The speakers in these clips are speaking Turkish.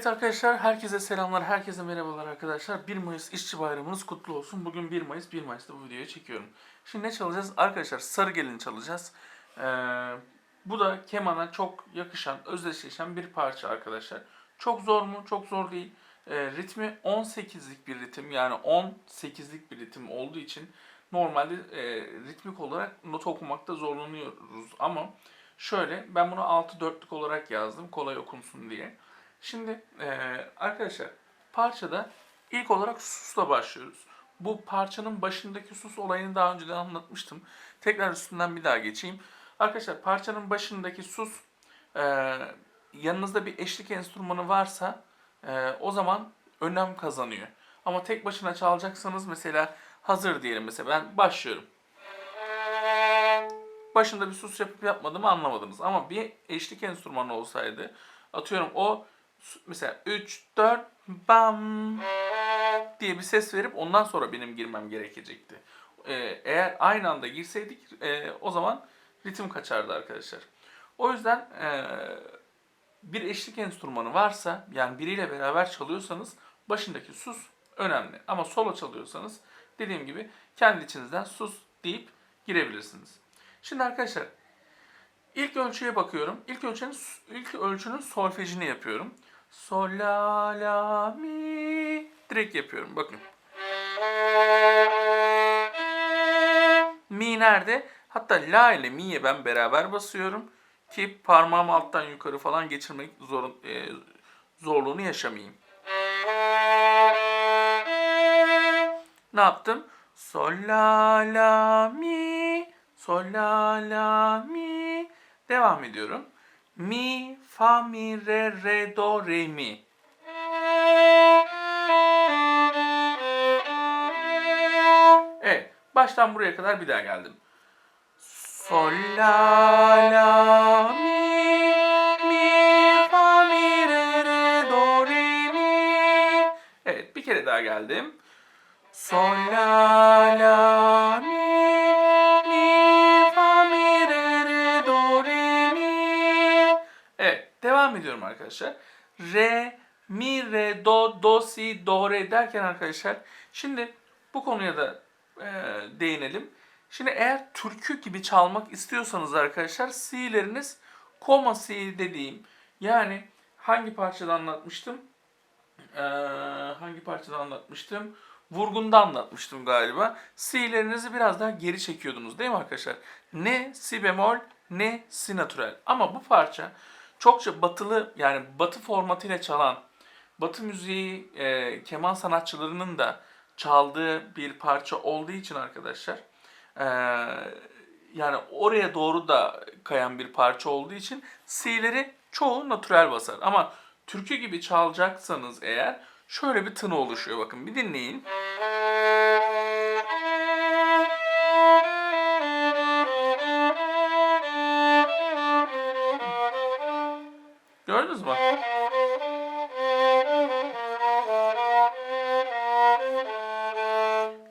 Evet arkadaşlar, herkese selamlar, herkese merhabalar arkadaşlar. 1 Mayıs İşçi Bayramınız kutlu olsun. Bugün 1 Mayıs, 1 Mayıs'ta bu videoyu çekiyorum. Şimdi ne çalacağız? Arkadaşlar Sarı Gelin çalacağız. Ee, bu da kemana çok yakışan, özdeşleşen bir parça arkadaşlar. Çok zor mu? Çok zor değil. Ee, ritmi 18'lik bir ritim yani 18'lik bir ritim olduğu için normalde e, ritmik olarak not okumakta zorlanıyoruz ama şöyle ben bunu 6-4'lük olarak yazdım kolay okunsun diye. Şimdi eee, arkadaşlar parçada ilk olarak susla başlıyoruz. Bu parçanın başındaki sus olayını daha önceden anlatmıştım. Tekrar üstünden bir daha geçeyim. Arkadaşlar parçanın başındaki sus eee, yanınızda bir eşlik enstrümanı varsa eee, o zaman önem kazanıyor. Ama tek başına çalacaksanız mesela hazır diyelim mesela ben başlıyorum. Başında bir sus yapıp yapmadığımı anlamadınız. Ama bir eşlik enstrümanı olsaydı atıyorum o mesela 3 4 bam diye bir ses verip ondan sonra benim girmem gerekecekti. Ee, eğer aynı anda girseydik e, o zaman ritim kaçardı arkadaşlar. O yüzden e, bir eşlik enstrümanı varsa yani biriyle beraber çalıyorsanız başındaki sus önemli. Ama solo çalıyorsanız dediğim gibi kendi içinizden sus deyip girebilirsiniz. Şimdi arkadaşlar ilk ölçüye bakıyorum. İlk ölçünün ilk ölçünün solfejini yapıyorum. Sol la la mi direkt yapıyorum. Bakın. Mi nerede? Hatta la ile mi'ye ben beraber basıyorum ki parmağımı alttan yukarı falan geçirmek zorun, e, zorluğunu yaşamayayım. Ne yaptım? Sol la la mi sol la la mi devam ediyorum. Mi fa mi re re do re mi. Evet, baştan buraya kadar bir daha geldim. Sol la la mi mi fa mi re re do re mi. Evet, bir kere daha geldim. Sol la la mi devam ediyorum arkadaşlar. Re mi re do do si do re derken arkadaşlar şimdi bu konuya da e, değinelim. Şimdi eğer türkü gibi çalmak istiyorsanız arkadaşlar si'leriniz koma si dediğim yani hangi parçada anlatmıştım? Ee, hangi parçada anlatmıştım? Vurgunda anlatmıştım galiba. Si'lerinizi biraz daha geri çekiyordunuz değil mi arkadaşlar? Ne si bemol ne si natürel. Ama bu parça çokça batılı yani batı formatıyla çalan, batı müziği e, keman sanatçılarının da çaldığı bir parça olduğu için arkadaşlar e, yani oraya doğru da kayan bir parça olduğu için si'leri çoğu natürel basar. Ama türkü gibi çalacaksanız eğer şöyle bir tını oluşuyor. Bakın bir dinleyin. Gördünüz mü?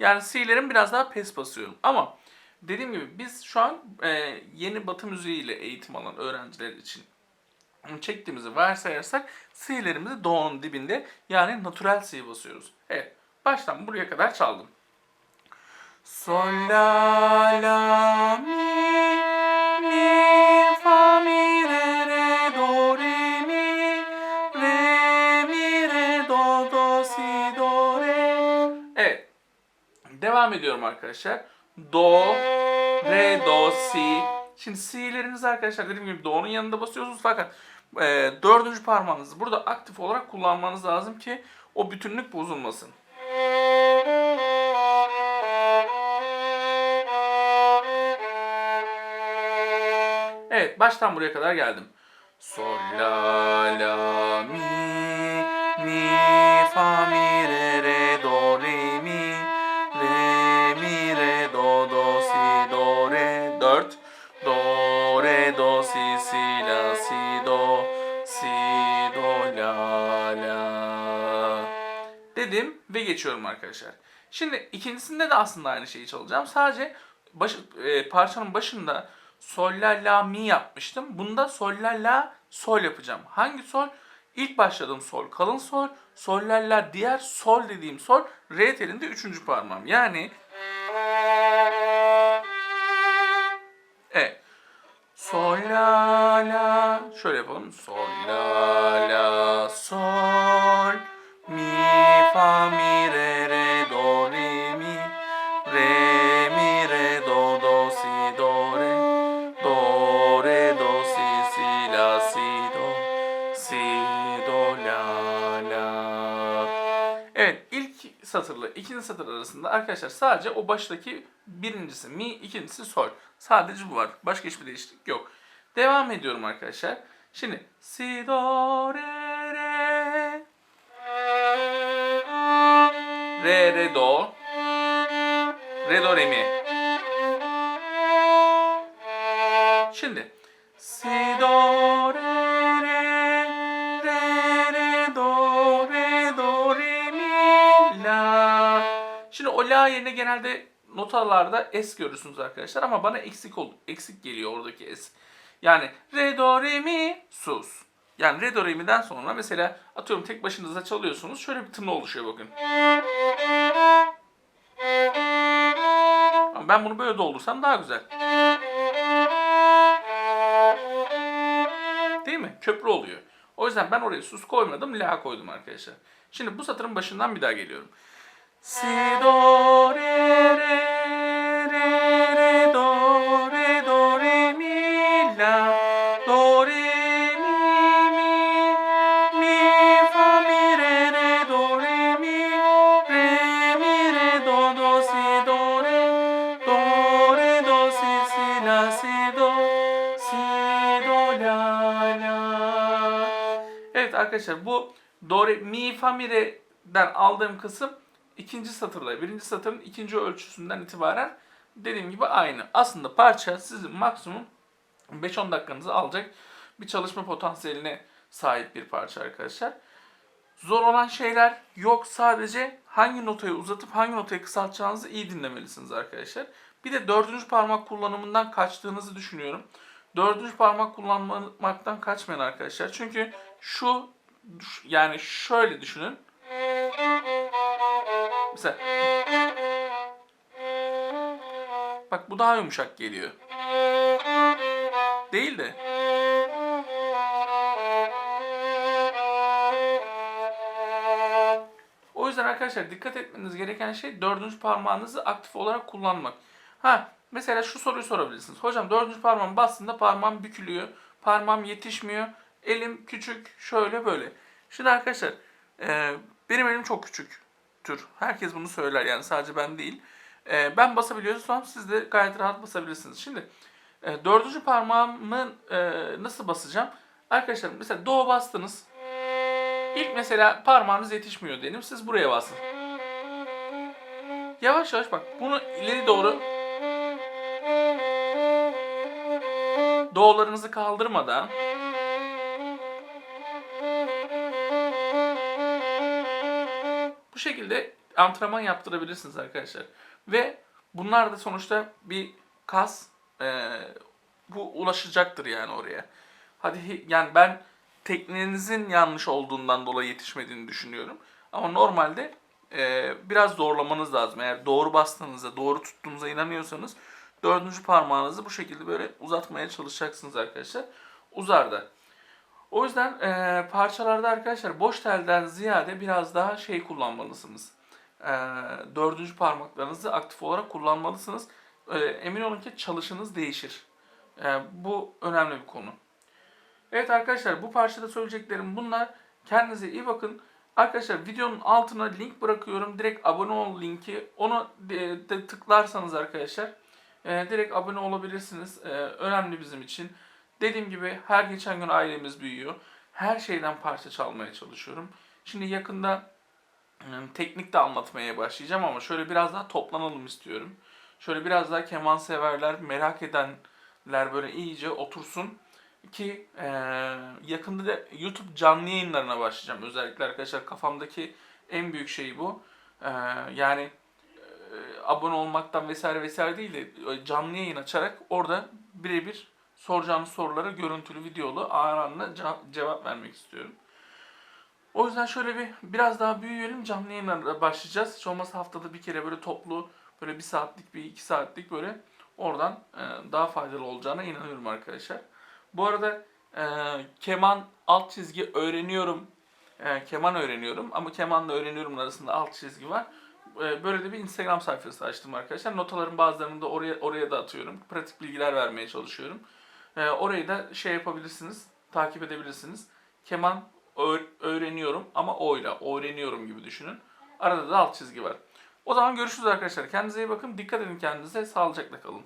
Yani C'lerin biraz daha pes basıyorum. Ama dediğim gibi biz şu an e, yeni batı müziğiyle eğitim alan öğrenciler için çektiğimizi varsayarsak C'lerimizi Do'nun dibinde yani natural C basıyoruz. Evet. Baştan buraya kadar çaldım. Sol la la mi Devam ediyorum arkadaşlar. Do, re, do, si. Şimdi si'leriniz arkadaşlar dediğim gibi do'nun yanında basıyorsunuz fakat e, dördüncü parmağınızı burada aktif olarak kullanmanız lazım ki o bütünlük bozulmasın. Evet baştan buraya kadar geldim. Sol la la mi mi fa mi re geçiyorum arkadaşlar. Şimdi ikincisinde de aslında aynı şeyi çalacağım. Sadece baş, e, parçanın başında sol la la mi yapmıştım. Bunda sol la la sol yapacağım. Hangi sol? İlk başladığım sol kalın sol, sollerler diğer sol dediğim sol, re telinde üçüncü parmağım. Yani Evet. Sol la la. Şöyle yapalım. Sol la la sol ikinci satır arasında arkadaşlar sadece o baştaki birincisi mi ikincisi sol. Sadece bu var. Başka hiçbir değişiklik yok. Devam ediyorum arkadaşlar. Şimdi si do re re re re do re do re mi. Şimdi si do re Şimdi o la yerine genelde notalarda es görürsünüz arkadaşlar ama bana eksik ol eksik geliyor oradaki es. Yani re do re mi sus. Yani re do re mi'den sonra mesela atıyorum tek başınıza çalıyorsunuz şöyle bir tını oluşuyor bakın. Ama ben bunu böyle doldursam daha güzel. Değil mi? Köprü oluyor. O yüzden ben oraya sus koymadım, la koydum arkadaşlar. Şimdi bu satırın başından bir daha geliyorum. Si do re do re do re mi la do re mi mi mi fa mi re do re mi re mi re do re do re do arkadaşlar bu do re mi fa mi re'den aldığım kısım ikinci satırla birinci satırın ikinci ölçüsünden itibaren dediğim gibi aynı. Aslında parça sizin maksimum 5-10 dakikanızı alacak bir çalışma potansiyeline sahip bir parça arkadaşlar. Zor olan şeyler yok. Sadece hangi notayı uzatıp hangi notayı kısaltacağınızı iyi dinlemelisiniz arkadaşlar. Bir de dördüncü parmak kullanımından kaçtığınızı düşünüyorum. Dördüncü parmak kullanmaktan kaçmayın arkadaşlar. Çünkü şu yani şöyle düşünün. Mesela Bak bu daha yumuşak geliyor. Değil de. O yüzden arkadaşlar dikkat etmeniz gereken şey dördüncü parmağınızı aktif olarak kullanmak. Ha mesela şu soruyu sorabilirsiniz. Hocam dördüncü parmağım bastığında parmağım bükülüyor. Parmağım yetişmiyor. Elim küçük şöyle böyle. Şimdi arkadaşlar benim elim çok küçüktür. Herkes bunu söyler yani sadece ben değil. E, ben basabiliyorsam siz de gayet rahat basabilirsiniz. Şimdi e, dördüncü parmağımı e, nasıl basacağım? Arkadaşlar mesela do bastınız. İlk mesela parmağınız yetişmiyor diyelim. Siz buraya basın. Yavaş yavaş bak bunu ileri doğru doğularınızı kaldırmadan bu şekilde antrenman yaptırabilirsiniz arkadaşlar. Ve bunlar da sonuçta bir kas e, bu ulaşacaktır yani oraya. Hadi yani ben tekniğinizin yanlış olduğundan dolayı yetişmediğini düşünüyorum. Ama normalde e, biraz zorlamanız lazım. Eğer doğru bastığınızda, doğru tuttuğunuza inanıyorsanız dördüncü parmağınızı bu şekilde böyle uzatmaya çalışacaksınız arkadaşlar. Uzar da. O yüzden e, parçalarda arkadaşlar boş telden ziyade biraz daha şey kullanmalısınız. E, dördüncü parmaklarınızı aktif olarak kullanmalısınız. E, emin olun ki çalışınız değişir. E, bu önemli bir konu. Evet arkadaşlar bu parçada söyleyeceklerim bunlar. Kendinize iyi bakın. Arkadaşlar videonun altına link bırakıyorum. Direkt abone ol linki. Onu de, de tıklarsanız arkadaşlar e, direkt abone olabilirsiniz. E, önemli bizim için. Dediğim gibi her geçen gün ailemiz büyüyor. Her şeyden parça çalmaya çalışıyorum. Şimdi yakında e, teknik de anlatmaya başlayacağım ama şöyle biraz daha toplanalım istiyorum. Şöyle biraz daha keman severler, merak edenler böyle iyice otursun ki e, yakında da YouTube canlı yayınlarına başlayacağım özellikle arkadaşlar kafamdaki en büyük şey bu. E, yani e, abone olmaktan vesaire vesaire değil de canlı yayın açarak orada birebir soracağınız sorulara görüntülü videolu ce- cevap vermek istiyorum. O yüzden şöyle bir biraz daha büyüyelim canlı yayınlara başlayacağız. Hiç olmazsa haftada bir kere böyle toplu böyle bir saatlik bir iki saatlik böyle oradan e, daha faydalı olacağına inanıyorum arkadaşlar. Bu arada e, keman alt çizgi öğreniyorum. E, keman öğreniyorum ama kemanla öğreniyorum arasında alt çizgi var. E, böyle de bir Instagram sayfası açtım arkadaşlar. Notaların bazılarını da oraya oraya da atıyorum. Pratik bilgiler vermeye çalışıyorum. E, orayı da şey yapabilirsiniz, takip edebilirsiniz. Keman öğ- öğreniyorum ama oyla, öğreniyorum gibi düşünün. Arada da alt çizgi var. O zaman görüşürüz arkadaşlar. Kendinize iyi bakın. Dikkat edin kendinize. Sağlıcakla kalın.